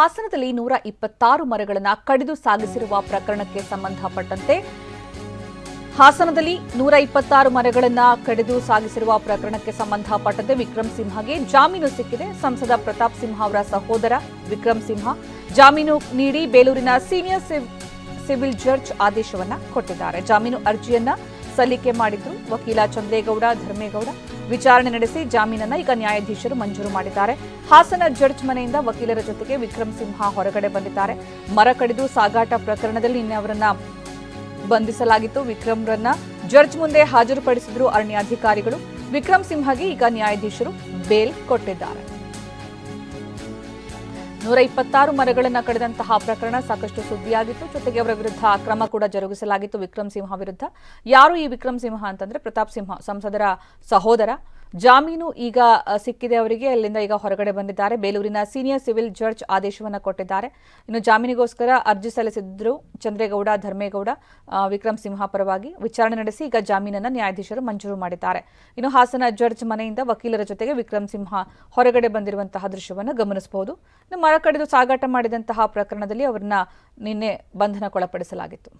ಹಾಸನದಲ್ಲಿ ನೂರ ಇಪ್ಪತ್ತಾರು ಮರಗಳನ್ನು ಕಡಿದು ಸಾಗಿಸಿರುವ ಪ್ರಕರಣಕ್ಕೆ ಸಂಬಂಧಪಟ್ಟಂತೆ ಹಾಸನದಲ್ಲಿ ನೂರ ಇಪ್ಪತ್ತಾರು ಮರಗಳನ್ನು ಕಡಿದು ಸಾಗಿಸಿರುವ ಪ್ರಕರಣಕ್ಕೆ ಸಂಬಂಧಪಟ್ಟಂತೆ ವಿಕ್ರಮ್ ಸಿಂಹಗೆ ಜಾಮೀನು ಸಿಕ್ಕಿದೆ. ಸಂಸದ ಪ್ರತಾಪ್ ಸಿಂಹ ಅವರ ಸಹೋದರ ವಿಕ್ರಮ್ ಸಿಂಹ ಜಾಮೀನು ನೀಡಿ ಬೇಲೂರಿನ ಸೀನಿಯರ್ ಸಿವಿಲ್ ಜಡ್ಜ್ ಆದೇಶವನ್ನು ಕೊಟ್ಟಿದ್ದಾರೆ. ಜಾಮೀನು ಅರ್ಜಿಯನ್ನ ಸಲ್ಲಿಕೆ ಮಾಡಿದ್ರು ವಕೀಲ ಚಂದ್ರೇಗೌಡ, ಧರ್ಮೇಗೌಡ. ವಿಚಾರಣೆ ನಡೆಸಿ ಜಾಮೀನನ್ನು ಈಗ ನ್ಯಾಯಾಧೀಶರು ಮಂಜೂರು ಮಾಡಿದ್ದಾರೆ. ಹಾಸನ ಜಡ್ಜ್ ಮನೆಯಿಂದ ವಕೀಲರ ಜೊತೆಗೆ ವಿಕ್ರಮ್ ಸಿಂಹ ಹೊರಗಡೆ ಬಂದಿದ್ದಾರೆ. ಮರ ಕಡಿದು ಸಾಗಾಟ ಪ್ರಕರಣದಲ್ಲಿ ನಿನ್ನೆ ಅವರನ್ನ ಬಂಧಿಸಲಾಗಿತ್ತು. ವಿಕ್ರಮ್ರನ್ನ ಜಡ್ಜ್ ಮುಂದೆ ಹಾಜರುಪಡಿಸಿದ್ರು ಅರಣ್ಯಾಧಿಕಾರಿಗಳು ವಿಕ್ರಮ್ ಸಿಂಹಗೆ ಈಗ ನ್ಯಾಯಾಧೀಶರು ಬೇಲ್ ಕೊಟ್ಟಿದ್ದಾರೆ. ನೂರ ಇಪ್ಪತ್ತಾರು ಮರಗಳನ್ನು ಕಡಿದಂತಹ ಪ್ರಕರಣ ಸಾಕಷ್ಟು ಸುದ್ದಿಯಾಗಿತ್ತು. ಜೊತೆಗೆ ಅವರ ವಿರುದ್ಧ ಕ್ರಮ ಕೂಡ ಜರುಗಿಸಲಾಗಿತ್ತು ವಿಕ್ರಮ್ ಸಿಂಹ ವಿರುದ್ಧ. ಯಾರು ಈ ವಿಕ್ರಮ್ ಸಿಂಹ ಅಂತಂದ್ರೆ ಪ್ರತಾಪ್ ಸಿಂಹ, ಸಂಸದರ ಸಹೋದರ. ಜಾಮೀನು ಈಗ ಸಿಕ್ಕಿದೆ ಅವರಿಗೆ. ಅಲ್ಲಿಂದ ಈಗ ಹೊರಗಡೆ ಬಂದಿದ್ದಾರೆ. ಬೇಲೂರಿನ ಸೀನಿಯರ್ ಸಿವಿಲ್ ಜಡ್ಜ್ ಆದೇಶವನ್ನು ಕೊಟ್ಟಿದ್ದಾರೆ. ಇನ್ನು ಜಾಮೀನಿಗೋಸ್ಕರ ಅರ್ಜಿ ಸಲ್ಲಿಸಿದ್ರು ಚಂದ್ರೇಗೌಡ, ಧರ್ಮೇಗೌಡ ವಿಕ್ರಮ್ ಸಿಂಹ ಪರವಾಗಿ ವಿಚಾರಣೆ ನಡೆಸಿ ಈಗ ಜಾಮೀನನ್ನು ನ್ಯಾಯಾಧೀಶರು ಮಂಜೂರು ಮಾಡಿದ್ದಾರೆ. ಇನ್ನು ಹಾಸನ ಜಡ್ಜ್ ಮನೆಯಿಂದ ವಕೀಲರ ಜೊತೆಗೆ ವಿಕ್ರಮ್ ಸಿಂಹ ಹೊರಗಡೆ ಬಂದಿರುವಂತಹ ದೃಶ್ಯವನ್ನು ಗಮನಿಸಬಹುದು. ಇನ್ನು ಮರ ಕಡಿದು ಸಾಗಾಟ ಮಾಡಿದಂತಹ ಪ್ರಕರಣದಲ್ಲಿ ಅವರನ್ನ ನಿನ್ನೆ ಬಂಧನಕ್ಕೊಳಪಡಿಸಲಾಗಿತ್ತು.